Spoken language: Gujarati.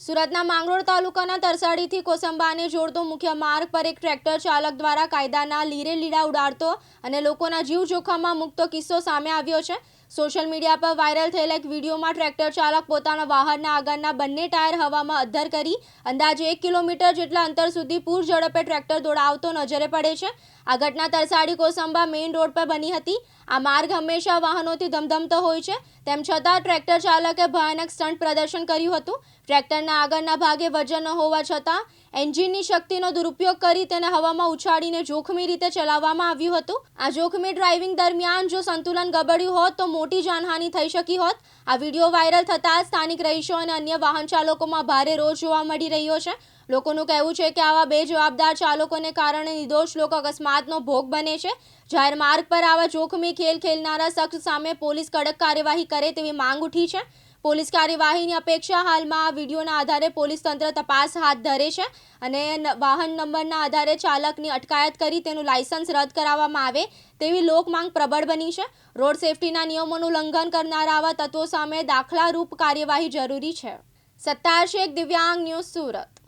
સુરતના માંગરોળ તાલુકાના તરસાડીથી કોસંબાને જોડતો મુખ્ય માર્ગ પર એક ટ્રેક્ટર ચાલક દ્વારા કાયદાના લીરે લીડા ઉડાડતો અને લોકોના જીવ જોખમમાં મૂકતો કિસ્સો સામે આવ્યો છે. સોશિયલ મીડિયા પર વાયરલ થયેલા એક વિડીયોમાં ટ્રેક્ટર ચાલક પોતાના વાહનના આગળના બંને ટાયર હવામાં અદ્ધર કરી અંદાજે એક કિલોમીટર જેટલા અંતર સુધી પૂર ઝડપે ટ્રેક્ટર દોડાવતો નજરે પડે છે. આ ઘટના તરસાડી કોસંબા મેઇન રોડ પર બની હતી. આ માર્ગ હંમેશા વાહનોથી ધમધમતો હોય છે. તેમ છતાં ટ્રેક્ટર ચાલકે ભયાનક સ્ટન્ટ પ્રદર્શન કર્યું હતું. ટ્રેક્ટરના આગળના ભાગે વજન ન હોવા છતાં એન્જિનની શક્તિનો દુરુપયોગ કરી તેને હવામાં ઉછાળીને જોખમી રીતે ચલાવવામાં આવ્યું હતું. આ જોખમી ડ્રાઇવિંગ દરમિયાન જો સંતુલન ગબડ્યું હોત તો મોટી જાનહાનિ થઈ શકી હોત. આ વીડિયો વાયરલ થતાં સ્થાનિક રહીશો અને અન્ય વાહન ચાલકોમાં ભારે રોષ જોવા મળી રહ્યો છે. લોકોનું કહેવું છે કે આવા બે જવાબદાર ચાલકોને કારણે નિર્દોષ લોકો અકસ્માતનો ભોગ બને છે. જાહેર માર્ગ પર આવા જોખમી ખેલ ખેલનારા શખ્સ સામે પોલીસ કડક કાર્યવાહી કરે તેવી માંગ ઉઠી છે. પોલીસ કાર્યવાહીની અપેક્ષા હાલમાં વિડીયોના આધારે પોલીસ તંત્ર તપાસ હાથ ધરે છે અને વાહન નંબરના આધારે ચાલકની અટકાયત કરી તેનું લાયસન્સ રદ કરાવવામાં આવે તેવી લોકમાંગ પ્રબળ બની છે. રોડ સેફટીના નિયમોનું ઉલ્લંઘન કરનારા આવા તત્વો સામે દાખલારૂપ કાર્યવાહી જરૂરી છે. સત્તાર શેખ દિવ્યાંગ ન્યૂઝ સુરત.